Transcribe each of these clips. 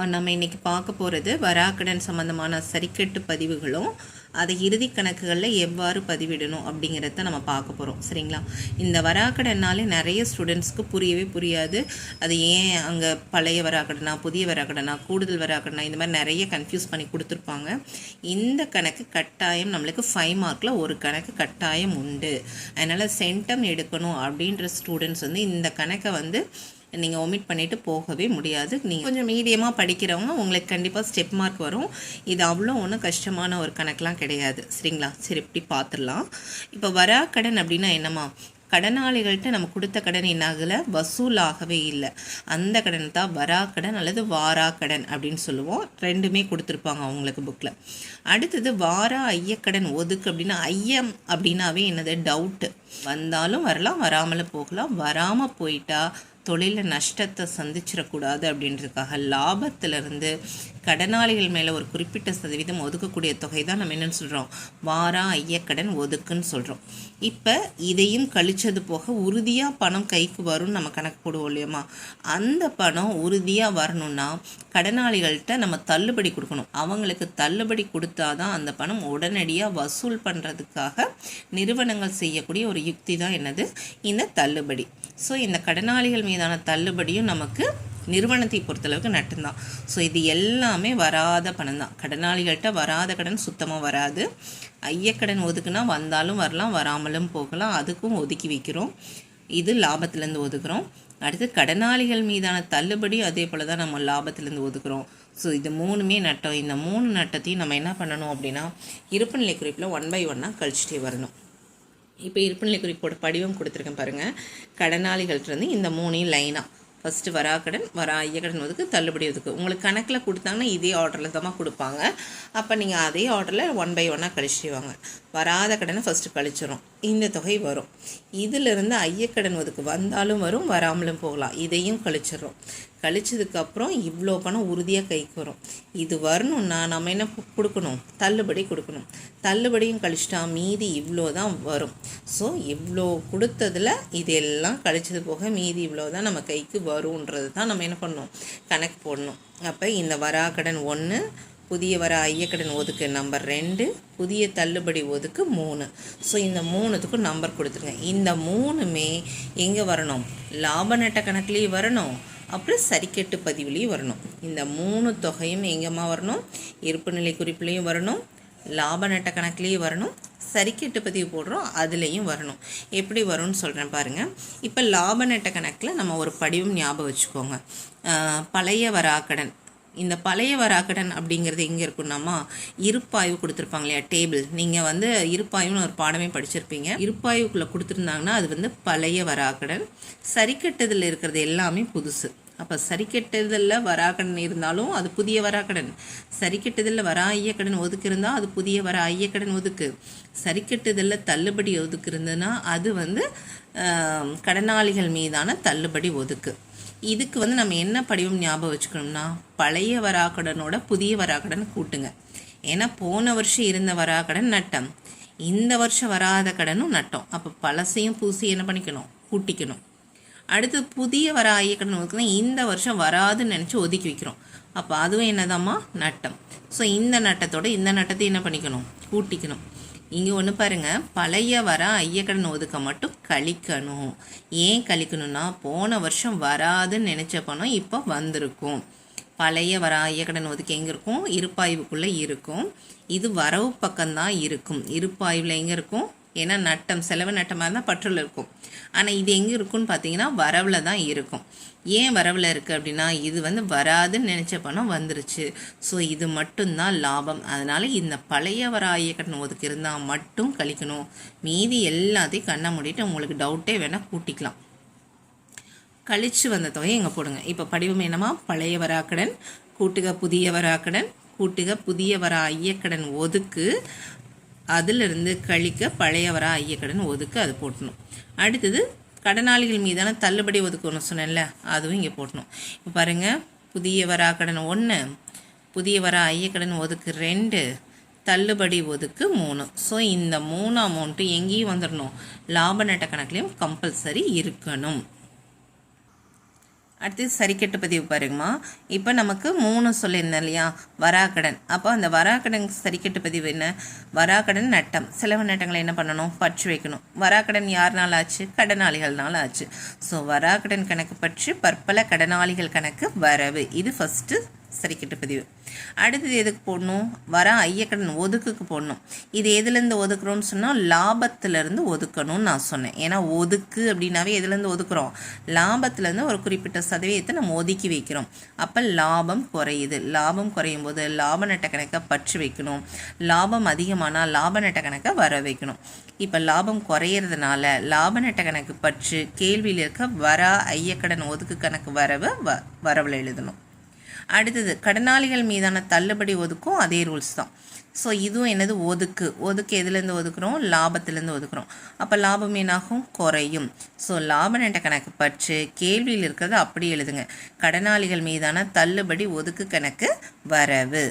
நம்ம இன்னைக்கு பார்க்க போகிறது வராக்கடன் சம்மந்தமான சரிக்கட்டு பதிவுகளும் அதை இறுதி கணக்குகளில் எவ்வாறு பதிவிடணும் அப்படிங்கிறத நம்ம பார்க்க போகிறோம் சரிங்களா? இந்த வராக்கடனாலே நிறைய ஸ்டூடெண்ட்ஸ்க்கு புரியவே புரியாது. அது ஏன் அங்கே பழைய வராக்கடனா புதிய வராக்கடனா கூடுதல் வராக்கடனா இந்த மாதிரி நிறைய கன்ஃபியூஸ் பண்ணி கொடுத்துருப்பாங்க. இந்த கணக்கு கட்டாயம் நம்மளுக்கு ஃபைவ் மார்க்கில் ஒரு கணக்கு கட்டாயம் உண்டு. அதனால் சென்டம் எடுக்கணும் அப்படின்ற ஸ்டூடெண்ட்ஸ் வந்து இந்த கணக்கை வந்து நீங்கள் ஒமிட் பண்ணிவிட்டு போகவே முடியாது. நீங்கள் கொஞ்சம் மீடியமாக படிக்கிறவங்க உங்களுக்கு கண்டிப்பாக ஸ்டெப் மார்க் வரும். இது அவ்வளோ ஒன்றும் கஷ்டமான ஒரு கணக்கெலாம் கிடையாது. சரிங்களா? சரி இப்படி பார்த்துடலாம் இப்போ வரா கடன் அப்படின்னா என்னம்மா? கடனாளிகள்கிட்ட நம்ம கொடுத்த கடன் என்னாகலை வசூலாகவே இல்லை. அந்த கடன் தான் வரா கடன் அல்லது வாரா கடன் அப்படின்னு சொல்லுவோம். ரெண்டுமே கொடுத்துருப்பாங்க அவங்களுக்கு புக்கில் அடுத்தது வாரா ஐயக்கடன் ஒதுக்கு அப்படின்னா ஐயம் அப்படின்னாவே என்னது? டவுட்டு வந்தாலும் வரலாம் வராமலும் போகலாம். வராமல் போயிட்டா தொழிலில் நஷ்டத்தை சந்திச்சிடக்கூடாது அப்படின்றதுக்காக லாபத்திலிருந்து கடனாளிகள் மேலே ஒரு குறிப்பிட்ட சதவீதம் ஒதுக்கக்கூடிய தொகை தான் நம்ம என்னென்னு சொல்கிறோம் வாரா ஐயக்கடன் ஒதுக்குன்னு சொல்கிறோம் இப்போ இதையும் கழிச்சது போக உறுதியாக பணம் கைக்கு வரும்னு நம்ம கணக்கு போடுவோம் இல்லையம்மா? அந்த பணம் உறுதியாக வரணும்னா கடனாளிகள்கிட்ட நம்ம தள்ளுபடி கொடுக்கணும். அவங்களுக்கு தள்ளுபடி கொடுத்தாதான் அந்த பணம் உடனடியாக வசூல் பண்ணுறதுக்காக நிறுவனங்கள் செய்யக்கூடிய ஒரு யுக்தி தான் என்னது? இந்த தள்ளுபடி. ஸோ இந்த கடனாளிகள் மீதான தள்ளுபடியும் நமக்கு நிறுவனத்தை பொறுத்தளவுக்கு நட்டம்தான் ஸோ இது எல்லாமே வராத பணம் தான் கடனாளிகள்கிட்ட வராத கடன் சுத்தமாக வராது. ஐயக்கடன் ஒதுக்குனா வந்தாலும் வரலாம் வராமலும் போகலாம். அதுக்கும் ஒதுக்கி வைக்கிறோம். இது லாபத்துலேருந்து ஒதுக்குறோம். அடுத்து கடனாளிகள் மீதான தள்ளுபடி அதே போல் தான் நம்ம லாபத்துலேருந்து ஒதுக்குறோம். ஸோ இது மூணுமே நட்டம். இந்த மூணு நட்டத்தையும் நம்ம என்ன பண்ணணும் அப்படின்னா இருப்புநிலை குறிப்பில் ஒன் பை ஒன்னாக கழிச்சிட்டே வரணும். இப்போ இருப்புநிலை குறிப்போட படிவம் கொடுத்துருக்கேன் பாருங்கள் கடனாளிகள்கிட்ட இருந்து இந்த மூணையும் லைனாக ஃபஸ்ட்டு வராக்கடன் வரா ஐயக்கடன் ஒதுக்கு தள்ளுபடி ஒதுக்கு. உங்களுக்கு கணக்கில் கொடுத்தாங்கன்னா இதே ஆர்டரில் தான் கொடுப்பாங்க. அப்போ நீங்கள் அதே ஆர்டரில் ஒன் பை ஒன்னாக கழிச்சிடுவாங்க. வராத கடனை ஃபஸ்ட்டு கழிச்சிடும் இந்த தொகை வரும். இதிலிருந்து ஐயக்கடன் ஒதுக்கு வந்தாலும் வரும் வராமலும் போகலாம். இதையும் கழிச்சிடுறோம். கழிச்சதுக்கப்புறம் இவ்வளோ பணம் உறுதியாக கைக்கு வரும். இது வரணும்னா நம்ம என்ன கொடுக்கணும்? தள்ளுபடி கொடுக்கணும். தள்ளுபடியும் கழிச்சிட்டா மீதி இவ்வளோ தான் வரும். ஸோ இவ்வளோ கொடுத்ததில் இதெல்லாம் கழிச்சது போக மீதி இவ்வளோ தான் நம்ம கைக்கு வரும்ன்றது தான் நம்ம என்ன பண்ணணும்? கணக்கு போடணும். அப்போ இந்த வராக்கடன் ஒன்று புதிய வர ஐயக்கடன் ஒதுக்கு நம்பர் ரெண்டு புதிய தள்ளுபடி ஒதுக்கு மூணு. ஸோ இந்த மூணுத்துக்கும் நம்பர் கொடுத்துருங்க. இந்த மூணுமே எங்கே வரணும்? லாப நட்ட கணக்குலேயும் வரணும். அப்புறம் சரிக்கட்டு பதிவுலேயும் வரணும். இந்த மூணு தொகையும் எங்கேம்மா வரணும்? இருப்புநிலை குறிப்புலேயும் வரணும். லாப நட்ட கணக்குலேயும் வரணும். சரிக்கட்டு பதிவு போடுறோம். அதுலேயும் வரணும். எப்படி வரும்னு சொல்கிறேன் பாருங்கள் இப்போ லாப நட்ட கணக்கில் நம்ம ஒரு படிவம் ஞாபகம் வச்சுக்கோங்க. பழைய வராக்கடன் இந்த பழைய வராக்கடன் அப்படிங்கிறது எங்கே இருக்குன்னாமா இருப்பாய்வு கொடுத்துருப்பாங்க இல்லையா டேபிள் நீங்கள் வந்து இருப்பாய்வுன்னு ஒரு பாடமே படிச்சிருப்பீங்க. இருப்பாய்வுக்குள்ளே கொடுத்துருந்தாங்கன்னா அது வந்து பழைய வராக்கடன். சரிக்கட்டதில் இருக்கிறது எல்லாமே புதுசு. அப்போ சரி கெட்டதில் வராக்கடன் இருந்தாலும் அது புதிய வராக்கடன். கெட்டதில் வரா ஐயக்கடன் ஒதுக்கிருந்தால் அது புதிய வர ஐயக்கடன் ஒதுக்கு. சரி கெட்டதில் தள்ளுபடி ஒதுக்கிருந்ததுன்னா அது வந்து கடனாளிகள் மீதான தள்ளுபடி ஒதுக்கு. இதுக்கு வந்து நம்ம என்ன படிவம் ஞாபகம் வச்சுக்கணும்னா பழைய வராக்கடனோட புதிய வராக்கடன் கூட்டுங்க. ஏன்னா போன வருஷம் இருந்த வராக்கடன் நட்டம். இந்த வருஷம் வராத கடனும் நட்டம். அப்போ பழசையும் பூசி என்ன பண்ணிக்கணும்? கூட்டிக்கணும். அடுத்து புதிய வர ஐயக்கடன் ஒதுக்குனா இந்த வருஷம் வராதுன்னு நினச்சி ஒதுக்கி வைக்கிறோம். அப்போ அதுவும் என்னதாம்மா? நட்டம். ஸோ இந்த நட்டத்தோட இந்த நட்டத்தை என்ன பண்ணிக்கணும்? கூட்டிக்கணும். இங்கே ஒன்று பாருங்க. பழைய வர ஐயக்கடன் ஒதுக்க மட்டும் கழிக்கணும். ஏன் கழிக்கணும்னா போன வருஷம் வராதுன்னு நினச்ச பணம் இப்போ வந்திருக்கும். பழைய வர ஐயக்கடன் ஒதுக்கி எங்கே இருக்கும்? இருப்பாய்வுக்குள்ளே இருக்கும். இது வரவு பக்கம்தான் இருக்கும். இருப்பாய்வில் எங்கே இருக்கும்? ஏன்னா நட்டம் செலவு நட்டமாக இருந்தால் பற்றுல இருக்கும். ஆனால் இது எங்கே இருக்கும்னு பார்த்தீங்கன்னா வரவில் தான் இருக்கும். ஏன் வரவில் இருக்குது அப்படின்னா இது வந்து வராதுன்னு நினச்ச பணம் வந்துருச்சு. ஸோ இது மட்டும்தான் லாபம். அதனால் இந்த பழைய வர ஐயக்கடன் ஒதுக்கு இருந்தால் மட்டும் கழிக்கணும். மீதி எல்லாத்தையும் கண்ணை மூடிட்டு உங்களுக்கு டவுட்டே வேணால் கூட்டிக்கலாம். கழிச்சு வந்த தொகையை எங்கே போடுங்க. இப்போ படிவம் என்னமா பழைய வராக்கடன் கூட்டுக புதிய வராக்கடன் கூட்டுக புதிய வர ஐயக்கடன் ஒதுக்கு அதிலிருந்து கழிக்க பழையவரா ஐயக்கடன் ஒதுக்கு அது போட்டணும். அடுத்தது கடனாளிகள் மீதான தள்ளுபடி ஒதுக்கணும் சொன்னேன்ல அதுவும் இங்கே போட்டணும். இப்போ பாருங்கள் புதிய கடன் ஒன்று புதிய வர ஐயக்கடன் ஒதுக்கு ரெண்டு தள்ளுபடி ஒதுக்கு மூணு. ஸோ இந்த மூணு அமௌண்ட்டு எங்கேயும் வந்துடணும் லாப நட்ட கணக்குலையும் கம்பல்சரி இருக்கணும். அடுத்து சரிக்கட்டு பதிவு பாருங்கம்மா. இப்போ நமக்கு மூணு சொல்லியிருந்தேன் இல்லையா? வராக்கடன். அப்போ அந்த வராக்கடன் சரிக்கட்டு பதிவு என்ன? வராக்கடன் நட்டம். செலவு நட்டங்களை என்ன பண்ணணும்? பற்று வைக்கணும். வராக்கடன் யாருனால ஆச்சு? கடனாளிகள்னால் ஆச்சு. ஸோ வராக்கடன் கணக்கு பற்றி பற்பல கடனாளிகள் கணக்கு வரவு. இது ஃபஸ்ட்டு சரிக்கட்டு பதிவு. அடுத்தது எதுக்கு போடணும்? வர ஐயக்கடன் ஒதுக்குக்கு போடணும். இது எதுலேருந்து ஒதுக்குறோம்னு சொன்னால் லாபத்துலேருந்து ஒதுக்கணும்னு நான் சொன்னேன். ஏன்னா ஒதுக்கு அப்படின்னாவே எதுலேருந்து ஒதுக்குறோம்? லாபத்துலேருந்து ஒரு குறிப்பிட்ட சதவீதத்தை நம்ம ஒதுக்கி வைக்கிறோம். அப்போ லாபம் குறையுது. லாபம் குறையும் போது லாப நட்ட கணக்கை பற்று வைக்கணும். லாபம் அதிகமானால் லாப நட்ட கணக்கை வர வைக்கணும். இப்போ லாபம் குறையிறதுனால லாப நட்ட கணக்கு பற்று கேள்வியில் இருக்க வர ஐயக்கடன் ஒதுக்கு கணக்கு வரவை வ வரவில் எழுதணும். அடுத்தது கடனாளிகள் மீதான தள்ளுபடி ஒதுக்கும் அதே ரூல்ஸ் தான். ஸோ இதுவும் என்னது? ஒதுக்கு. ஒதுக்கு எதுலேருந்து ஒதுக்குறோம்? லாபத்துலேருந்து ஒதுக்குறோம். அப்போ லாபம் என்னாகும்? குறையும். ஸோ லாப நட்ட கணக்கு பற்று கேள்வியில் இருக்கிறத அப்படி எழுதுங்க. கடனாளிகள் மீதான தள்ளுபடி ஒதுக்கு கணக்கு வரவு.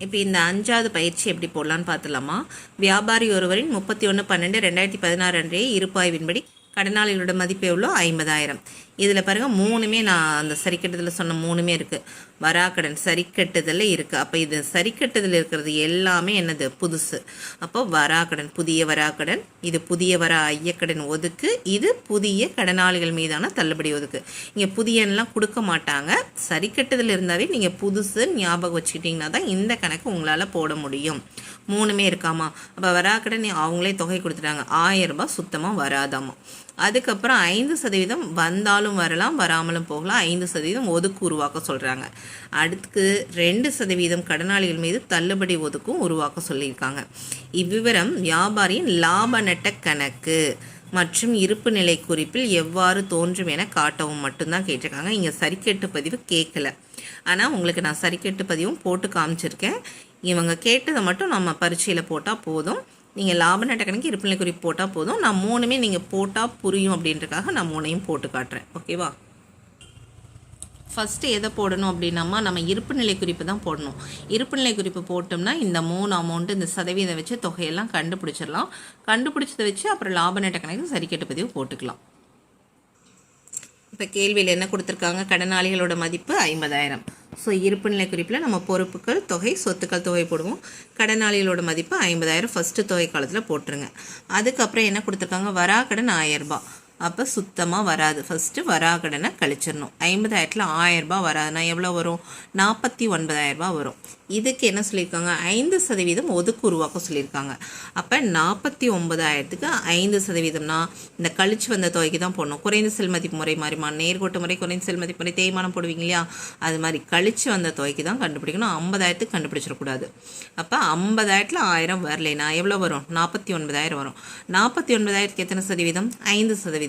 இப்போ இந்த அஞ்சாவது பயிற்சி எப்படி போடலான்னு பார்த்துலாமா வியாபாரி ஒருவரின் முப்பத்தி ஒன்று பன்னெண்டு ரெண்டாயிரத்தி பதினாறு அன்றைய இருப்பாய்வின்படி கடனாளிகளோட மதிப்பு எவ்வளோ? ஐம்பதாயிரம். இதில் பாருங்கள் மூணுமே நான் அந்த சரிக்கட்டுதலில் சொன்ன மூணுமே இருக்குது வராக்கடன் சரிக்கட்டுதல் இருக்குது அப்போ இது சரிக்கட்டுதல் இருக்கிறது எல்லாமே என்னது? புதுசு. அப்போ வராக்கடன் புதிய வராக்கடன் இது புதிய வரா ஐயக்கடன் ஒதுக்கு இது புதிய கடனாளிகள் மீதான தள்ளுபடி ஒதுக்கு. இங்கே புதியன்லாம் கொடுக்க மாட்டாங்க. சரிக்கட்டுதல் இருந்தாவே நீங்கள் புதுசு ஞாபகம் வச்சுக்கிட்டிங்கன்னா தான் இந்த கணக்கு உங்களால் போட முடியும். மூணுமே இருக்காமா? அப்போ வராக்கடன் அவங்களே தொகை கொடுத்துட்டாங்க. ஆயிரம் ரூபாய் சுத்தமாக வராதாமா? அதுக்கப்புறம் ஐந்து சதவீதம் வந்தாலும் வரலாம் வராமலும் போகலாம். ஐந்து சதவீதம் ஒதுக்கு உருவாக்க சொல்கிறாங்க அடுத்து ரெண்டு சதவீதம் கடனாளிகள் மீது தள்ளுபடி ஒதுக்கும் உருவாக்க சொல்லியிருக்காங்க. இவ்விவரம் வியாபாரியின் லாப நட்ட கணக்கு மற்றும் இருப்பு நிலை குறிப்பில் எவ்வாறு தோன்றும் என காட்டவும் மட்டும்தான் கேட்டிருக்காங்க. இங்கே சரிக்கெட்டு பதிவு கேட்கல. ஆனால் உங்களுக்கு நான் சரிக்கெட்டு பதிவும் போட்டு காமிச்சிருக்கேன். இவங்க கேட்டதை மட்டும் நம்ம பரீட்சையில் போட்டால் போதும். நீங்கள் லாப நட்ட கணக்கு இருப்பினை குறிப்பு போட்டால் போதும். நான் மூணுமே நீங்கள் போட்டால் புரியும் அப்படின்றக்காக நான் மூணையும் போட்டு காட்டுறேன். ஓகேவா ஃபஸ்ட்டு எதை போடணும் அப்படின்னாமா நம்ம இருப்பு நிலை குறிப்பு தான் போடணும். இருப்பு நிலை குறிப்பு போட்டோம்னா இந்த மூணு அமௌண்ட்டு இந்த சதவீதம் வச்சு தொகையெல்லாம் கண்டுபிடிச்சிடலாம். கண்டுபிடிச்சதை வச்சு அப்புறம் லாப நட்ட கணக்கு சரிக்கட்டு பதிவு போட்டுக்கலாம். இப்போ கேள்வியில் என்ன கொடுத்துருக்காங்க? கடனாளிகளோட மதிப்பு ஐம்பதாயிரம். ஸோ இருப்பு நிலை குறிப்பில் நம்ம பொறுப்புகள் தொகை சொத்துக்கள் தொகை போடுவோம். கடனாளிகளோட மதிப்பு ஐம்பதாயிரம். ஃபஸ்ட்டு தொகை காலத்தில் போட்டுருங்க. அதுக்கப்புறம் என்ன கொடுத்துருக்காங்க? வரா கடன் ஆயிரரூபா அப்போ சுத்தமாக வராது. ஃபஸ்ட்டு வராகடனை கழிச்சிடணும். ஐம்பதாயிரத்தில் ஆயரரூபா வராதுன்னா எவ்வளோ வரும்? நாற்பத்தி ஒன்பதாயிரரூபா வரும். இதுக்கு என்ன சொல்லியிருக்காங்க? ஐந்து சதவீதம் ஒதுக்கு உருவாக்க சொல்லியிருக்காங்க. அப்போ நாற்பத்தி ஒன்பதாயிரத்துக்கு ஐந்து சதவீதம்னா இந்த கழிச்சு வந்த தொகைக்கு தான் போடணும். குறைந்த செல்மதிப்பு முறை மாறிமா? நேர்கோட்டு முறை குறைந்த செல்மதிப்பு முறை தேய்மானம் போடுவீங்க இல்லையா? அது மாதிரி கழிச்சு வந்த தொகைக்கு தான் கண்டுபிடிக்கணும். ஐம்பதாயிரத்துக்கு கண்டுபிடிச்சிடக்கூடாது அப்போ ஐம்பதாயிரத்தில் ஆயிரம் வரலைனா எவ்வளோ வரும்? நாற்பத்தி ஒன்பதாயிரம் வரும். நாற்பத்தி ஒன்பதாயிரத்துக்கு எத்தனை சதவீதம்? ஐந்து சதவீதம்.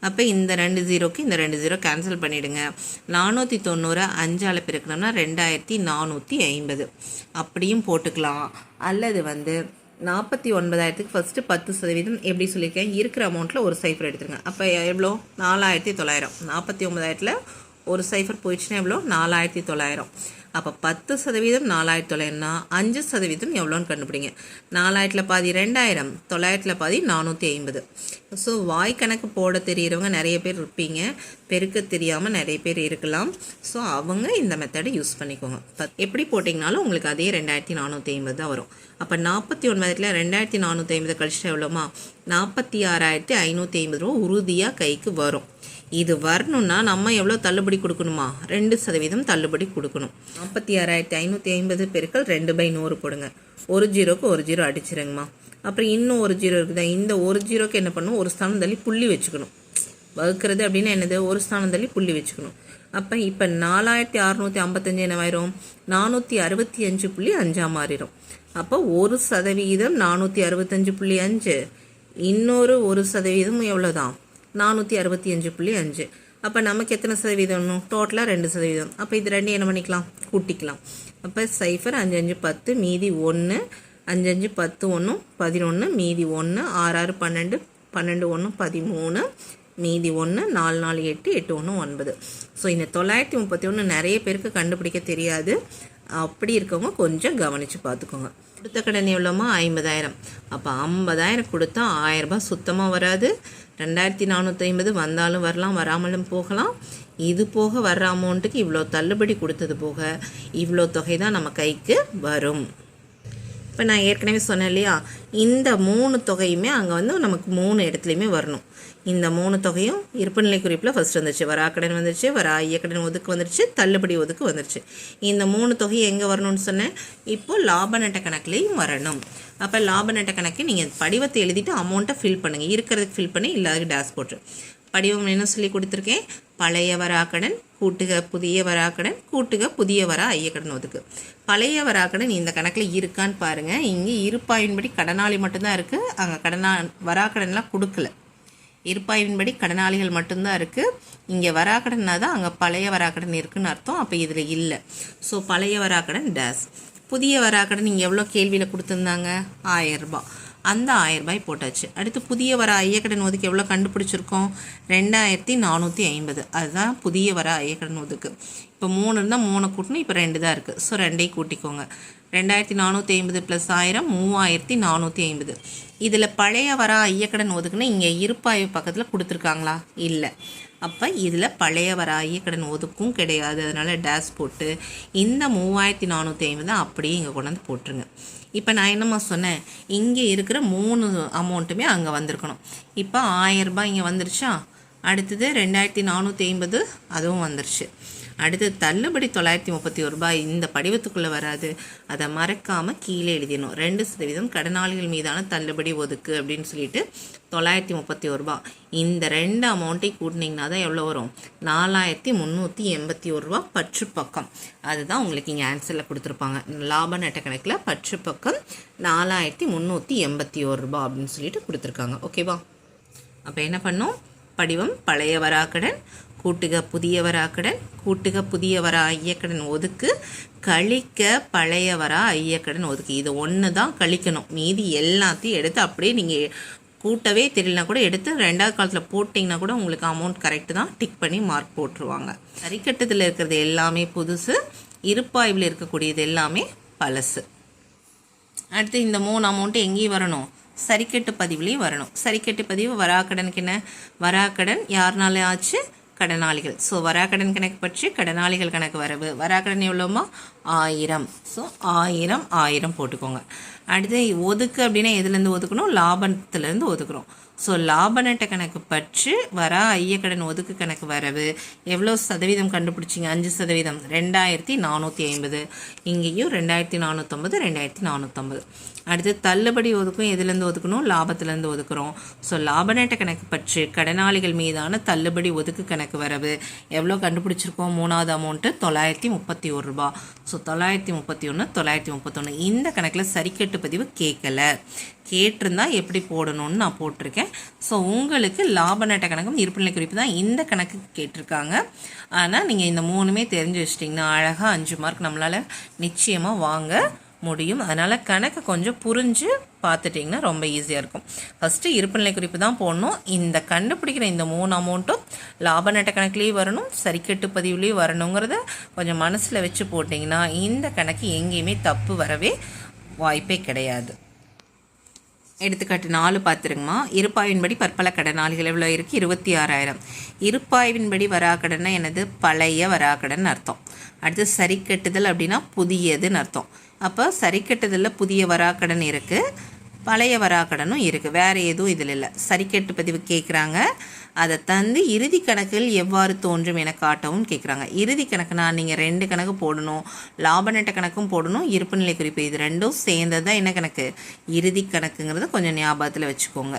அப்போ இந்த ரெண்டு ஜீரோக்கு இந்த ரெண்டு ஜீரோ கேன்சல் பண்ணிவிடுங்க நானூற்றி தொண்ணூறு அஞ்சால் பிறக்கணும்னா ரெண்டாயிரத்தி நானூற்றி ஐம்பது. அப்படியும் போட்டுக்கலாம். அல்லது வந்து நாற்பத்தி ஒன்பதாயிரத்துக்கு ஃபஸ்ட்டு பத்து சதவீதம் எப்படி சொல்லியிருக்கேன்? இருக்கிற அமௌண்ட்டில் ஒரு சைஃபர் எடுத்துருங்க. அப்போ எவ்வளோ? நாலாயிரத்தி தொள்ளாயிரம். நாற்பத்தி ஒன்பதாயிரத்தில் ஒரு சைஃபர் போயிடுச்சுன்னா எவ்வளோ? நாலாயிரத்தி தொள்ளாயிரம். அப்போ பத்து சதவீதம் நாலாயிரத்தி தொள்ளாயிரம்னா அஞ்சு சதவீதம் எவ்வளோன்னு கண்டுபிடிங்க. நாலாயிரத்தில் பாதி ரெண்டாயிரம் தொள்ளாயிரத்தில் பாதி நானூற்றி ஐம்பது. ஸோ வாய் கணக்கு போட தெரிகிறவங்க நிறைய பேர் இருப்பீங்க. பெருக்க தெரியாமல் நிறைய பேர் இருக்கலாம். ஸோ அவங்க இந்த மெத்தடை யூஸ் பண்ணிக்கோங்க. எப்படி போட்டிங்கனாலும் உங்களுக்கு அதே ரெண்டாயிரத்தி நானூற்றி ஐம்பது தான் வரும். அப்போ நாற்பத்தி ஒன்பதுல ரெண்டாயிரத்தி நானூற்றி ஐம்பது கழிச்சிட்டு எவ்வளோமா? நாற்பத்தி ஆறாயிரத்தி ஐநூற்றி ஐம்பது ரூபா உறுதியாக கைக்கு வரும். இது வரணும்னா நம்ம எவ்வளோ தள்ளுபடி கொடுக்கணுமா? ரெண்டு சதவீதம் தள்ளுபடி கொடுக்கணும். நாற்பத்தி ஆறாயிரத்தி ஐநூற்றி ஐம்பது பெருக்கள் ரெண்டு பை நூறு போடுங்க. ஒரு ஜீரோக்கு ஒரு ஜீரோ அடிச்சிருங்கம்மா. அப்புறம் இன்னும் ஒரு ஜீரோ இருக்குதா? இந்த ஒரு ஜீரோக்கு என்ன பண்ணணும்? ஒரு ஸ்தானம் தள்ளி புள்ளி வச்சுக்கணும். வகுக்கிறது அப்படின்னா என்னது? ஒரு ஸ்தானம் தள்ளி புள்ளி வச்சுக்கணும். அப்போ இப்போ நாலாயிரத்தி அறநூற்றி ஐம்பத்தஞ்சு என்னவாயிரும் நானூற்றி அறுபத்தி அஞ்சு புள்ளி அஞ்சாக மாறிடும் அப்போ ஒரு சதவீதம் நானூற்றி அறுபத்தஞ்சு புள்ளி அஞ்சு. இன்னொரு ஒரு சதவீதம் எவ்வளோதான் நானூற்றி அறுபத்தி அஞ்சு புள்ளி அஞ்சு. அப்போ நமக்கு எத்தனை சதவீதம் டோட்டலாக ரெண்டு சதவீதம். அப்போ இது ரெண்டு என்ன பண்ணிக்கலாம்? கூட்டிக்கலாம். அப்போ சைஃபர் அஞ்சு அஞ்சு பத்து மீதி ஒன்று அஞ்சு அஞ்சு பத்து ஒன்று பதினொன்று மீதி ஒன்று ஆறு ஆறு பன்னெண்டு பன்னெண்டு ஒன்று பதிமூணு மீதி ஒன்று நாலு நாலு எட்டு எட்டு ஒன்று ஒன்பது. ஸோ இந்த தொள்ளாயிரத்தி முப்பத்தி ஒன்று நிறைய பேருக்கு கண்டுபிடிக்க தெரியாது. அப்படி இருக்கவங்க கொஞ்சம் கவனித்து பார்த்துக்கோங்க. கொடுத்த கடன் எவ்வளோமா ஐம்பதாயிரம். அப்போ ஐம்பதாயிரம் கொடுத்தா ஆயிரரூபா சுத்தமாக வராது. ரெண்டாயிரத்தி நானூற்றி ஐம்பது வந்தாலும் வரலாம் வராமலும் போகலாம். இது போக வர்ற அமௌண்ட்டுக்கு இவ்வளோ தள்ளுபடி கொடுத்தது போக இவ்வளோ தொகை தான் நம்ம கைக்கு வரும். இப்போ நான் ஏற்கனவே சொன்னேன் இல்லையா? இந்த மூணு தொகையுமே அங்கே வந்து நமக்கு மூணு இடத்துலையுமே வரணும். இந்த மூணு தொகையும் இருப்புநிலை குறிப்பில் ஃபஸ்ட் வந்துருச்சு. வராக்கடன் வந்துருச்சு வர ஐயக்கடன் ஒதுக்கு வந்துருச்சு தள்ளுபடி ஒதுக்கு வந்துருச்சு. இந்த மூணு தொகை எங்கே வரணும்னு சொன்னேன்? இப்போது லாப நட்ட கணக்குலேயும் வரணும். அப்போ லாப நட்ட கணக்கு நீங்கள் படிவத்தை எழுதிட்டு அமௌண்ட்டை ஃபில் பண்ணுங்கள் இருக்கிறதுக்கு ஃபில் பண்ணி இல்லாத டேஷ் போட்டு படிவம் என்ன சொல்லி கொடுத்துருக்கேன்? பழைய வராக்கடன் கூட்டுக புதிய வராக்கடன் கூட்டுக புதிய வரா ஐயக்கடன் ஒதுக்கு. பழைய வராக்கடன் இந்த கணக்கில் இருக்கான்னு பாருங்கள் இங்கே இருப்பாயின்படி கடனாளி மட்டும்தான் இருக்குது அங்கே கடனா வராக்கடன்லாம் கொடுக்கல. இருப்பாயின்படி கடனாளிகள் மட்டும்தான் இருக்குது இங்கே வராக்கடன்னா தான் அங்கே பழைய வராக்கடன் இருக்குதுன்னு அர்த்தம். அப்போ இதில் இல்லை. ஸோ பழைய வராக்கடன் டேஸ் புதிய வராக்கடன் இங்கே எவ்வளோ கேள்வியில் கொடுத்துருந்தாங்க? ஆயிரம் ரூபாய். அந்த ஆயிரம் ரூபாய் போட்டாச்சு. அடுத்து புதிய வர ஐயக்கடன் ஒதுக்கு எவ்வளோ கண்டுபிடிச்சிருக்கோம்? ரெண்டாயிரத்தி நானூற்றி ஐம்பது. அதுதான் புதிய வர ஐயக்கடன் ஒதுக்கு. இப்போ மூணு இருந்தால் மூணு கூட்டணும் இப்போ ரெண்டு தான் இருக்குது ஸோ ரெண்டையும் கூட்டிக்கோங்க. ரெண்டாயிரத்தி நானூற்றி ஐம்பது ப்ளஸ் ஆயிரம் மூவாயிரத்தி நானூற்றி ஐம்பது. இதில் பழைய வர ஐயக்கடன் ஒதுக்குன்னு இங்கே இருப்பாய்வு பக்கத்தில் கொடுத்துருக்காங்களா? இல்லை. அப்போ இதில் பழைய வர ஐயக்கடன் ஒதுக்கும் கிடையாது. அதனால் டேஸ் போட்டு இந்த மூவாயிரத்தி நானூற்றி ஐம்பது அப்படியே இங்கே கொண்டாந்து போட்டுருங்க. இப்போ நான் என்னம்மா சொன்னேன்? இங்கே இருக்கிற மூணு அமௌண்ட்டுமே அங்கே வந்திருக்கணும். இப்போ ஆயரரூபா இங்கே வந்துருச்சா? அடுத்தது ரெண்டாயிரத்தி நானூற்றி ஐம்பது அதுவும் வந்துருச்சு. அடுத்து தள்ளுபடி தொள்ளாயிரத்தி முப்பத்தி ஒரு ரூபாய் இந்த படிவத்துக்குள்ளே வராது. அதை மறக்காமல் கீழே எழுதிடணும். ரெண்டு சதவீதம் கடனாளிகள் மீதான தள்ளுபடி ஒதுக்கு அப்படின்னு சொல்லிட்டு தொள்ளாயிரத்தி முப்பத்தி ஒரு ரூபா இந்த ரெண்டு அமௌண்ட்டை கூட்டினீங்கன்னா தான் எவ்வளோ வரும்? நாலாயிரத்தி முந்நூற்றி எண்பத்தி ஒரு ரூபா பற்று பக்கம் அதுதான் உங்களுக்கு இங்கே ஆன்சரில் கொடுத்துருப்பாங்க. லாப நட்ட கணக்கில் பற்று பக்கம் நாலாயிரத்தி முந்நூற்றி எண்பத்தி ஒரு ரூபா அப்படின்னு சொல்லிட்டு கொடுத்துருக்காங்க. ஓகேவா அப்போ என்ன பண்ணோம்? படிவம் பழைய வராக்கடன் கூட்டுக புதியவராக்கடன் கூட்டுக புதியவரா ஐயக்கடன் ஒதுக்கு கழிக்க பழையவரா ஐயக்கடன் ஒதுக்கு. இது ஒன்று தான் கழிக்கணும். மீதி எல்லாத்தையும் எடுத்து அப்படியே நீங்கள் கூட்டவே தெரியலனா கூட எடுத்து ரெண்டாவது காலத்தில் போட்டிங்கன்னா கூட உங்களுக்கு அமௌண்ட் கரெக்டு தான் டிக் பண்ணி மார்க் போட்டுருவாங்க. சரிக்கட்டத்தில் இருக்கிறது எல்லாமே புதுசு இருப்பாய்வில் இருக்கக்கூடியது எல்லாமே பழசு. அடுத்து இந்த மூணு அமௌண்ட்டு எங்கேயும் வரணும்? சரிக்கட்டு பதிவுலேயும் வரணும். சரிக்கட்டு பதிவு வராக்கடனுக்கு என்ன? வராக்கடன் யாருனால ஆச்சு? கடனாளிகள். ஸோ வராக்கடன் கணக்கு பற்றி கடனாளிகள் கணக்கு வரவு. வராக்கடன் எவ்வளோமா ஆயிரம். ஸோ ஆயிரம் ஆயிரம் போட்டுக்கோங்க. அடுத்து ஒதுக்கு அப்படின்னா எதுலேருந்து ஒதுக்கணும்? லாபத்துலேருந்து ஒதுக்குறோம் ஸோ லாப நட்ட கணக்கு பற்று வர ஐயக்கடன் ஒதுக்கு கணக்கு வரவு எவ்வளோ சதவீதம் கண்டுபிடிச்சிங்க? அஞ்சு சதவீதம். ரெண்டாயிரத்தி நானூற்றி ஐம்பது. இங்கேயும் ரெண்டாயிரத்தி நானூற்றம்பது ரெண்டாயிரத்தி நானூற்றம்பது அடுத்து தள்ளுபடி ஒதுக்கும் எதுலேருந்து ஒதுக்கணும்? லாபத்துலேருந்து ஒதுக்குறோம். ஸோ லாப நட்ட கணக்கு பற்று கடனாளிகள் மீதான தள்ளுபடி ஒதுக்கு கணக்கு வரவு எவ்வளோ கண்டுபிடிச்சிருக்கோம்? மூணாவது அமௌண்ட்டு தொள்ளாயிரத்தி முப்பத்தி ஒரு ரூபா. ஸோ தொள்ளாயிரத்தி முப்பத்தி ஒன்று தொள்ளாயிரத்தி முப்பத்தொன்று இந்த கணக்கில் சரிக்கட்டு பதிவு கேட்கல. கேட்டிருந்தா எப்படி போடணும்னு நான் போட்டிருக்கேன். ஸோ உங்களுக்கு லாப நட்ட கணக்கும் இருப்புநிலை குறிப்பு தான் இந்த கணக்கு கேட்டிருக்காங்க. ஆனால் நீங்கள் இந்த மூணுமே தெரிஞ்சு வச்சிட்டிங்கன்னா அழகாக அஞ்சு மார்க் நம்மளால் நிச்சயமாக வாங்க முடியும். அதனால் கணக்கு கொஞ்சம் புரிஞ்சு பார்த்துட்டிங்கன்னா ரொம்ப ஈஸியாக இருக்கும். ஃபஸ்ட்டு இருப்புநிலை குறிப்பு தான் போடணும். இந்த கண்டுபிடிக்கிற இந்த மூணு அமௌண்ட்டும் லாப நட்ட கணக்குலேயும் வரணும். சரிக்கட்டு பதிவுலேயும் வரணுங்கிறத கொஞ்சம் மனசில் வச்சு போட்டிங்கன்னா இந்த கணக்கு எங்கேயுமே தப்பு வரவே வாய்ப்பே கிடையாது. எடுத்துக்காட்டு நாலு பார்த்துருங்கம்மா. இருப்பாய்வின்படி பற்பல கடனாளிகள் எவ்வளோ இருக்குது இருபத்தி ஆறாயிரம். இருப்பாய்வின்படி கடன்னா எனது பழைய வராக்கடன் அர்த்தம். அடுத்து சரி கட்டுதல் அப்படின்னா புதியதுன்னு அர்த்தம். அப்போ சரி கட்டுதலில் புதிய வராக்கடன் இருக்குது பழைய வராக்கடனும் இருக்குது வேறு எதுவும் இதில் இல்லை. சரிக்கட்டு பதிவு கேட்குறாங்க அதை தந்து இறுதி கணக்கில் எவ்வாறு தோன்றும் என காட்டவும் கேட்குறாங்க இறுதி கணக்குனா நீங்கள் ரெண்டு கணக்கு போடணும் லாப நட்ட கணக்கும் போடணும் இருப்புநிலை குறிப்பு இது ரெண்டும் சேர்ந்தது தான் என்ன கணக்கு? இறுதி கணக்குங்கிறத கொஞ்சம் ஞாபகத்தில் வச்சுக்கோங்க.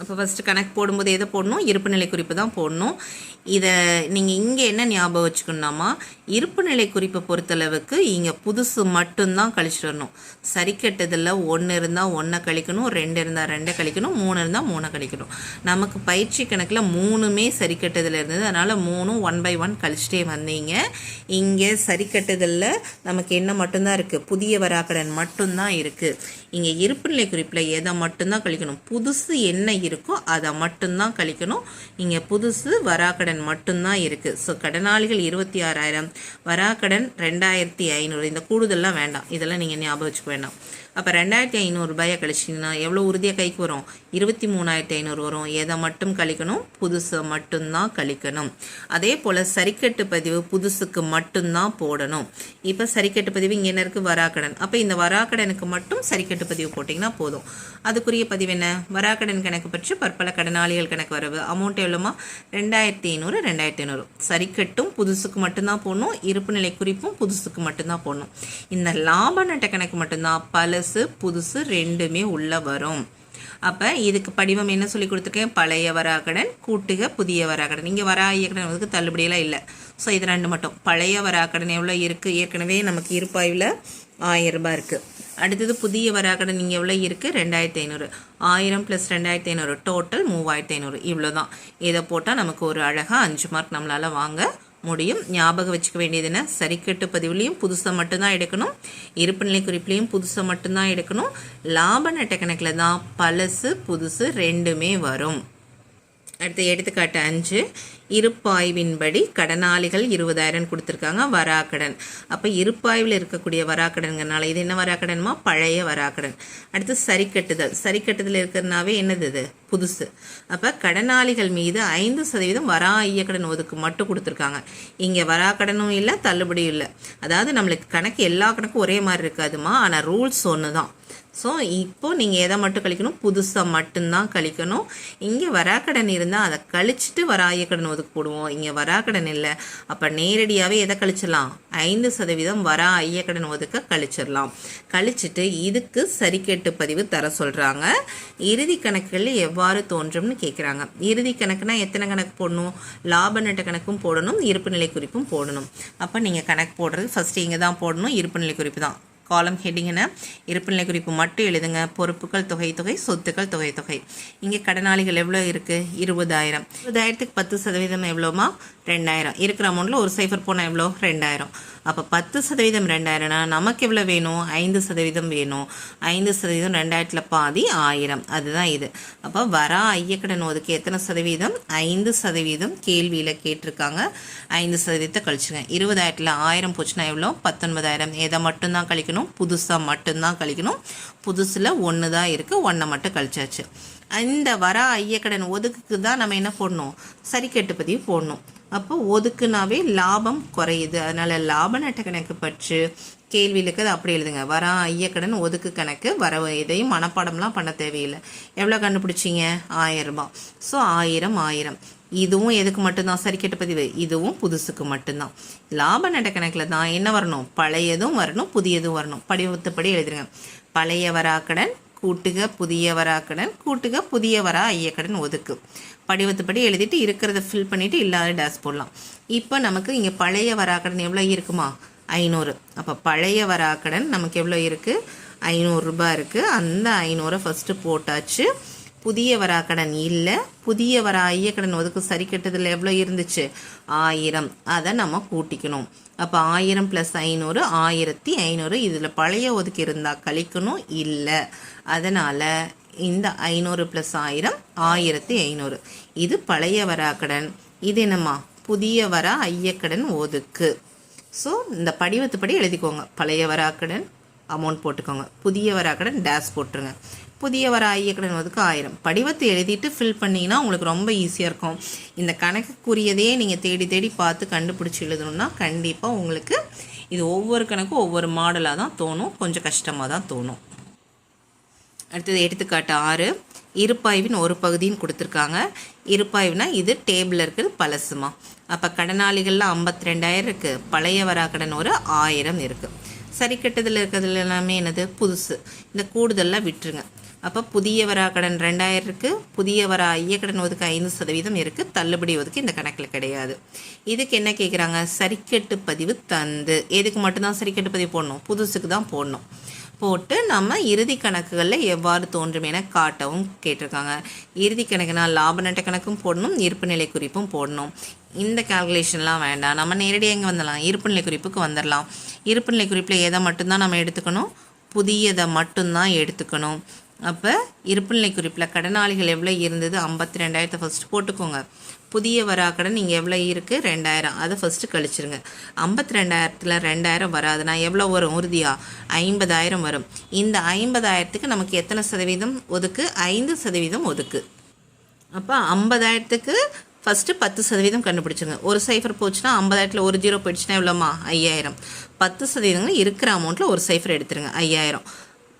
அப்போ ஃபஸ்ட்டு கணக்கு போடும்போது எதை போடணும்? இருப்புநிலை குறிப்பு தான் போடணும். இதை நீங்கள் இங்கே என்ன ஞாபகம் வச்சுக்கணும்னாமா இருப்பு நிலை குறிப்பை பொறுத்தளவுக்கு இங்கே புதுசு மட்டும்தான் கழிச்சிட்டு வரணும். சரி கெட்டதில் ஒன்று இருந்தால் ஒன்றை கழிக்கணும் ரெண்டு இருந்தால் ரெண்டை கழிக்கணும் மூணு இருந்தால் மூணை கழிக்கணும். நமக்கு பயிற்சி கணக்கில் மூணுமே சரி கெட்டதில் இருந்தது. அதனால் மூணும் ஒன் பை ஒன் கழிச்சிட்டே வந்தீங்க. இங்கே சரி கெட்டதில் நமக்கு என்ன மட்டும்தான் இருக்குது புதிய வராக்கடன் மட்டும்தான் இருக்குது இங்கே இருப்புநிலை குறிப்பில் எதை மட்டும்தான் கழிக்கணும்? புதுசு என்ன இருக்கோ அதை மட்டும்தான் கழிக்கணும். இங்கே புதுசு வராக்கடன் மட்டும்தான் இருக்குது ஸோ கடனாளிகள் இருபத்தி ஆறாயிரம் வராக்கடன் ரெண்டாயிரத்தி ஐநூறு. இந்த கூடுதல்லாம் வேண்டாம். இதெல்லாம் நீங்கள் ஞாபகம் வச்சுக்க வேண்டாம். அப்போ ரெண்டாயிரத்தி ஐநூறுரூபாயை கழிச்சிங்கன்னா எவ்வளோ உறுதியாக கைக்கு வரும்? இருபத்தி மூணாயிரத்தி ஐநூறு வரும். எதை மட்டும் கழிக்கணும்? புதுசை மட்டும்தான் கழிக்கணும். அதே போல் சரிக்கட்டு பதிவு புதுசுக்கு மட்டும்தான் போடணும். இப்போ சரிக்கட்டு பதிவு இங்கே என்ன இருக்குது வராக்கடன். அப்போ இந்த வராக்கடனுக்கு மட்டும் சரிக்கட்டு பதிவு போட்டிங்கன்னா போதும். அதுக்குரிய பதிவு என்ன? வராக்கடன் கணக்கு பற்றி பற்பல கடனாளிகள் கணக்கு வரவு. அமௌண்ட் எவ்வளோமா? ரெண்டாயிரத்தி ஐநூறு ரெண்டாயிரத்தி ஐநூறு. சரிக்கட்டும் புதுசுக்கு மட்டும்தான் போடணும். இருப்பு நிலை குறிப்பும் புதுசுக்கு மட்டும்தான் போடணும். இந்த லாப நட்ட கணக்கு மட்டும்தான் பல பழசு புதுசு ரெண்டுமே உள்ள வரும். அப்போ இதுக்கு படிவம் என்ன சொல்லி கொடுத்துருக்கேன்? பழைய வராக்கடன் கூட்டுக புதிய வராக்கடன் இங்கே வரா இயக்கடன் வந்து தள்ளுபடியெல்லாம் இல்லை. ஸோ இது ரெண்டு மட்டும். பழைய வராக்கடன் எவ்வளோ இருக்குது ஏற்கனவே நமக்கு இருப்பாய்வில் ஆயிரம் ரூபாய் இருக்குது அடுத்தது புதிய வராக்கடன் இங்கே எவ்வளோ இருக்குது ரெண்டாயிரத்தி ஐநூறு. ஆயிரம் ப்ளஸ் ரெண்டாயிரத்தி ஐநூறு. டோட்டல் மூவாயிரத்தி ஐநூறு. இவ்வளோ தான் இதை போட்டால் நமக்கு ஒரு அழகாக அஞ்சு மார்க் நம்மளால் வாங்க முடியும். ஞாபகம் வச்சுக்க வேண்டியது என்ன சரிக்கட்டு பதிவுலையும் புதுசாக மட்டும்தான் எடுக்கணும். இருப்புநிலை குறிப்புலையும் புதுசாக மட்டும்தான் எடுக்கணும். லாப நட்ட கணக்கில் தான் பழசு புதுசு ரெண்டுமே வரும். அடுத்து எடுத்துக்காட்டு அஞ்சு. இருப்பாய்வின்படி கடனாளிகள் இருபதாயிரம் கொடுத்துருக்காங்க வராக்கடன். அப்போ இருப்பாய்வில் இருக்கக்கூடிய வராக்கடன்கிறனால இது என்ன வராக்கடன்மா? பழைய வராக்கடன். அடுத்து சரி கட்டுதல் சரி கட்டுதல் இருக்கிறதுனாவே என்னது இது? புதுசு. அப்போ கடனாளிகள் மீது ஐந்து சதவீதம் வரா ஐயக்கடன் ஒதுக்கு மட்டும் கொடுத்துருக்காங்க. இங்கே வராக்கடனும் இல்லை தள்ளுபடியும் இல்லை. அதாவது நம்மளுக்கு கணக்கு எல்லா கணக்கும் ஒரே மாதிரி இருக்காதுமா? ஆனால் ரூல்ஸ் ஒன்று தான் ஸோ இப்போது நீங்கள் எதை மட்டும் கழிக்கணும்? புதுசாக மட்டும்தான் கழிக்கணும். இங்கே வராக்கடன் இருந்தால் அதை கழிச்சிட்டு வராயக்கடன் ஒதுக்கு போடுவோம். இங்கே வராக்கடன் இல்லை. அப்போ நேரடியாகவே எதை கழிச்சிடலாம்? ஐந்து சதவீதம் வரா ஐயக்கடன் ஒதுக்க கழிச்சிடலாம். கழிச்சிட்டு இதுக்கு சரிக்கேட்டு பதிவு தர சொல்கிறாங்க இறுதி கணக்குகளில் எவ்வாறு தோன்றும்னு கேட்குறாங்க இறுதி கணக்குனா எத்தனை கணக்கு போடணும்? லாப நட்ட கணக்கும் போடணும். இருப்பு நிலை குறிப்பும் போடணும். அப்போ நீங்கள் கணக்கு போடுறது ஃபஸ்ட்டு இங்கே தான் போடணும். இருப்பு நிலை குறிப்பு தான். காலம் ஹெட்டிங்னா இருப்புநிலை குறிப்பு மட்டும் எழுதுங்க. பொறுப்புகள் தொகை தொகை சொத்துக்கள் தொகை தொகை. இங்கே கடனாளிகள் எவ்வளோ இருக்குது இருபதாயிரம். இருபதாயிரத்துக்கு பத்து சதவீதம் எவ்வளோமா? ரெண்டாயிரம். இருக்கிற அமௌண்ட்டில் ஒரு சைஃபர் போனால் எவ்வளோ? ரெண்டாயிரம். அப்போ பத்து சதவீதம் ரெண்டாயிரம்னா நமக்கு எவ்வளோ வேணும்? ஐந்து சதவீதம் வேணும். ஐந்து சதவீதம் ரெண்டாயிரத்தில் பாதி ஆயிரம். அதுதான் இது. அப்போ வரா ஐயக்கடன் ஒதுக்கு எத்தனை சதவீதம்? ஐந்து சதவீதம் கேள்வியில் கேட்டிருக்காங்க. ஐந்து சதவீதத்தை கழிச்சுங்க. இருபதாயிரத்தில் ஆயிரம் போச்சுன்னா எவ்வளோ? பத்தொன்பதாயிரம். எதை மட்டும்தான் கழிக்கணும்? புதுசாக மட்டும்தான் கழிக்கணும். புதுசில் ஒன்று தான் இருக்குது ஒன்றை மட்டும் கழிச்சாச்சு. இந்த வர ஐயக்கடன் ஒதுக்குக்கு தான் நம்ம என்ன போடணும்? சரி பதிவு போடணும். அப்போ ஒதுக்குனாவே லாபம் குறையுது. அதனால் லாப நட்ட கணக்கு பற்று கேள்வியில் இருக்கிறது அப்படி எழுதுங்க. வர ஐயக்கடன் ஒதுக்கு கணக்கு வர இதையும் மனப்பாடம்லாம் பண்ண தேவையில்லை. எவ்வளோ கண்டுபிடிச்சிங்க? ஆயிரம் ரூபாய். ஸோ ஆயிரம் ஆயிரம். இதுவும் எதுக்கு மட்டும்தான்? சரிக்கட்டு பதிவு. இதுவும் புதுசுக்கு மட்டும்தான். லாப நட்ட கணக்கில் தான் என்ன வரணும்? பழையதும் வரணும் புதியதும் வரணும். படிவத்துப்படி எழுதுங்க பழைய வராக்கடன் கூட்டுக புதிய வராக்கடன் கூட்டுக புதிய வரா ஐயக்கடன் ஒதுக்கு. படிவத்துப்படி எழுதிட்டு இருக்கிறத ஃபில் பண்ணிவிட்டு இல்லாத டேஸ் போடலாம். இப்போ நமக்கு இங்கே பழைய வராக்கடன் எவ்வளோ இருக்குமா? ஐநூறு. அப்போ பழைய வராக்கடன் நமக்கு எவ்வளோ இருக்குது ஐநூறுரூபா இருக்குது அந்த ஐநூறை ஃபஸ்ட்டு போட்டாச்சு. புதிய வராக்கடன் இல்லை புதிய வர ஐயக்கடன் ஒதுக்கு சரி கெட்டதில் எவ்வளோ இருந்துச்சு? ஆயிரம். அதை நம்ம கூட்டிக்கணும். அப்போ ஆயிரம் ப்ளஸ் ஐநூறு ஆயிரத்தி ஐநூறு இதில் பழைய ஒதுக்கு இருந்தால் கழிக்கணும்? இல்லை. அதனால் இந்த ஐநூறு ப்ளஸ் ஆயிரம் ஆயிரத்தி ஐநூறு. இது பழைய வராக்கடன் இது என்னம்மா? புதிய வர ஐயக்கடன் ஒதுக்கு. ஸோ இந்த படிவத்துப்படி எழுதிக்கோங்க. பழைய வராக்கடன் அமௌண்ட் போட்டுக்கோங்க. புதிய வராக்கடன் டேஸ் போட்டுருங்க. புதிய வர ஆயிரம். படிவத்தை எழுதிட்டு ஃபில் பண்ணிங்கன்னா உங்களுக்கு ரொம்ப ஈஸியாக இருக்கும். இந்த கணக்குக்குரியதையே நீங்கள் தேடி தேடி பார்த்து கண்டுபிடிச்சி எழுதணும்னா கண்டிப்பாக உங்களுக்கு இது ஒவ்வொரு கணக்கும் ஒவ்வொரு மாடலாக தான் தோணும். கொஞ்சம் கஷ்டமாக தான் தோணும். அடுத்தது எடுத்துக்காட்டு ஆறு. இருப்பாய்வின் ஒரு பகுதின்னு கொடுத்துருக்காங்க. இருப்பாய்வுனா இது டேபிளில் இருக்குது பழசுமா. அப்போ கடனாளிகளில் ஐம்பத்தி ரெண்டாயிரம் இருக்குது பழைய வராக்கடன் ஒரு ஆயிரம் இருக்குது சரி கெட்டதில் இருக்கிறதுல எல்லாமே என்னது? புதுசு. இந்த கூடுதலாக விட்டுருங்க. அப்போ புதிய வரா கடன் ரெண்டாயிரம் இருக்குது புதிய வரா ஐயக்கடன் ஒதுக்கு ஐந்து சதவீதம் இருக்குது தள்ளுபடி ஒதுக்கு இந்த கணக்கில் கிடையாது. இதுக்கு என்ன கேட்குறாங்க சரிக்கட்டு பதிவு தந்து. எதுக்கு மட்டும்தான் சரிக்கட்டு பதிவு போடணும்? புதுசுக்கு தான் போடணும். போட்டு நம்ம இறுதி கணக்குகளில் எவ்வாறு தோன்றும் என காட்டவும் கேட்டிருக்காங்க. இறுதி கணக்குனா லாப நட்ட கணக்கும் போடணும் இருப்பு நிலை குறிப்பும் போடணும். இந்த கால்குலேஷன்லாம் வேண்டாம். நம்ம நேரடியாக எங்கே வந்துடலாம்? இருப்பு நிலை குறிப்புக்கு வந்துடலாம். இருப்புநிலை குறிப்பில் எதை மட்டும்தான் நம்ம எடுத்துக்கணும்? புதியதை மட்டும்தான் எடுத்துக்கணும். அப்போ இருப்புநிலை குறிப்பில் கடனாளிகள் எவ்வளோ இருந்தது? ஐம்பத்தி ரெண்டாயிரத்தை ஃபஸ்ட்டு போட்டுக்கோங்க. புதிய வராக்கடன் இங்கே எவ்வளோ இருக்குது ரெண்டாயிரம். அதை ஃபஸ்ட்டு கழிச்சிருங்க. ஐம்பத்தி ரெண்டாயிரத்தில் ரெண்டாயிரம் வராதுன்னா எவ்வளோ வரும்? உறுதியாக ஐம்பதாயிரம் வரும். இந்த ஐம்பதாயிரத்துக்கு நமக்கு எத்தனை சதவீதம் ஒதுக்கு? ஐந்து சதவீதம் ஒதுக்கு. அப்போ ஐம்பதாயிரத்துக்கு ஃபஸ்ட்டு பத்து சதவீதம் கண்டுபிடிச்சிங்க ஒரு சைஃபர் போச்சுன்னா ஐம்பதாயிரத்தில் ஒரு ஜீரோ போயிடுச்சுன்னா எவ்வளோமா ஐயாயிரம். பத்து சதவீதங்கள் இருக்கிற அமௌண்ட்டில் ஒரு சைஃபர் எடுத்துருங்க. ஐயாயிரம்.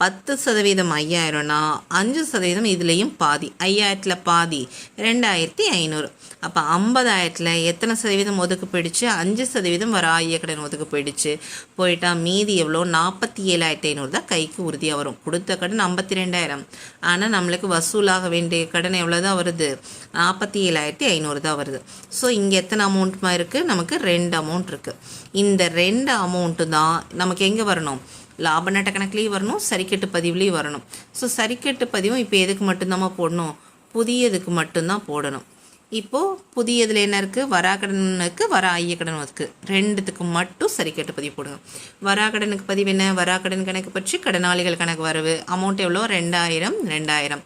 பத்து சதவீதம் ஐயாயிரம்னா அஞ்சு சதவீதம் இதுலேயும் பாதி. ஐயாயிரத்தில் பாதி ரெண்டாயிரத்தி ஐநூறு. அப்போ ஐம்பதாயிரத்தில் எத்தனை சதவீதம் ஒதுக்கு போயிடுச்சு? அஞ்சு சதவீதம் வர ஆய கடன் ஒதுக்கு போயிடுச்சு. போயிட்டால் மீதி எவ்வளோ? நாற்பத்தி ஏழாயிரத்தி ஐநூறு தான் கைக்கு உறுதியாக வரும். கொடுத்த கடன் ஐம்பத்தி ரெண்டாயிரம். ஆனால் நம்மளுக்கு வசூலாக வேண்டிய கடன் எவ்வளோ தான் வருது? நாற்பத்தி ஏழாயிரத்தி ஐநூறு தான் வருது. ஸோ இங்கே எத்தனை அமௌண்ட்மா இருக்குது நமக்கு ரெண்டு அமௌண்ட் இருக்குது இந்த ரெண்டு அமௌண்ட்டு தான் நமக்கு எங்கே வரணும்? லாப நட்ட கணக்குலேயும் வரணும் சரிக்கட்டு பதிவுலேயும் வரணும். ஸோ சரிக்கட்டு பதிவும் இப்போ எதுக்கு மட்டும்தாம்மா போடணும்? புதியதுக்கு மட்டும்தான் போடணும். இப்போது புதியதில் என்ன இருக்குது வராக்கடனுக்கு வர ஐயக்கடன் இருக்குது ரெண்டுத்துக்கு மட்டும் சரிக்கட்டு பதிவு போடுங்க வராக்கடனுக்கு பதிவு என்ன? வராக்கடன் கணக்கு பற்றி கடனாளிகள் கணக்கு வரவு. அமௌண்ட் எவ்வளோ? ரெண்டாயிரம் ரெண்டாயிரம்.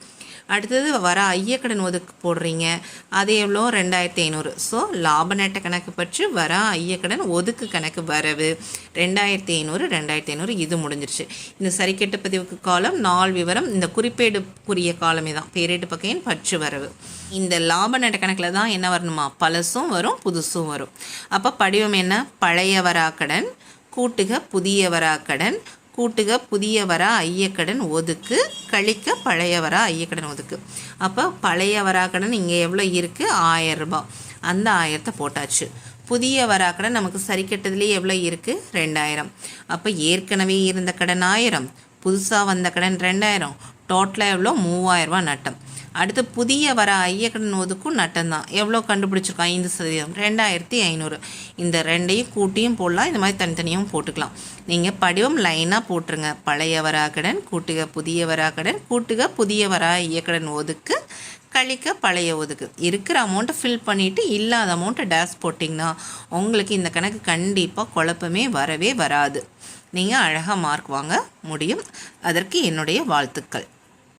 அடுத்தது வர ஐயக்கடன் ஒதுக்கு போடுறீங்க. அது எவ்வளோ? ரெண்டாயிரத்தி ஐநூறு. ஸோ லாப நட்ட கணக்கு பற்றி வர ஐயக்கடன் ஒதுக்கு கணக்கு வரவு. ரெண்டாயிரத்தி ஐநூறு ரெண்டாயிரத்தி ஐநூறு இது முடிஞ்சிருச்சு. இந்த சரிக்கட்டு பதிவுக்கு காலம் நாள் விவரம் இந்த குறிப்பேடுக்குரிய காலமே தான். பேரேட்டு பக்கையின் பற்று வரவு. இந்த லாப நட்ட கணக்கில் தான் என்ன வரணுமா? பழசும் வரும் புதுசும் வரும். அப்போ படிவம் என்ன? பழைய வராக்கடன் கூட்டுக புதிய வராக்கடன் கூட்டுக புதியவரா ஐயக்கடன் ஒதுக்கு கழிக்க பழையவரா ஐயக்கடன் ஒதுக்கு. அப்போ பழையவரா கடன் இங்கே எவ்வளோ இருக்குது ஆயிரம் ரூபாய். அந்த ஆயிரத்தை போட்டாச்சு. புதிய வராக்கடன் நமக்கு சரி கட்டதுலேயே எவ்வளோ இருக்குது ரெண்டாயிரம். அப்போ ஏற்கனவே இருந்த கடன் ஆயிரம் புதுசாக வந்த கடன் ரெண்டாயிரம் டோட்டலாக எவ்வளோ? மூவாயிரரூபா நட்டம். அடுத்து புதிய வர ஐயக்கடன் ஒதுக்கும் நட்டம்தான் எவ்வளோ கண்டுபிடிச்சிருக்கோம் ஐந்து சதவீதம். ரெண்டாயிரத்தி ஐநூறு. இந்த ரெண்டையும் கூட்டியும் போடலாம். இந்த மாதிரி தனித்தனியும் போட்டுக்கலாம். நீங்கள் படிவம் லைனாக போட்டுருங்க. பழைய வராக்கடன் கூட்டுக புதிய வராக்கடன் கூட்டுக புதிய வரா ஐயக்கடன் ஒதுக்கு கழிக்க பழைய ஒதுக்கு இருக்கிற அமௌண்ட்டை ஃபில் பண்ணிவிட்டு இல்லாத அமௌண்ட்டை டேஸ் போட்டிங்கன்னா உங்களுக்கு இந்த கணக்கு கண்டிப்பாக குழப்பமே வரவே வராது. நீங்கள் அழகாக மார்க் வாங்க முடியும். அதற்கு என்னுடைய வாழ்த்துக்கள்.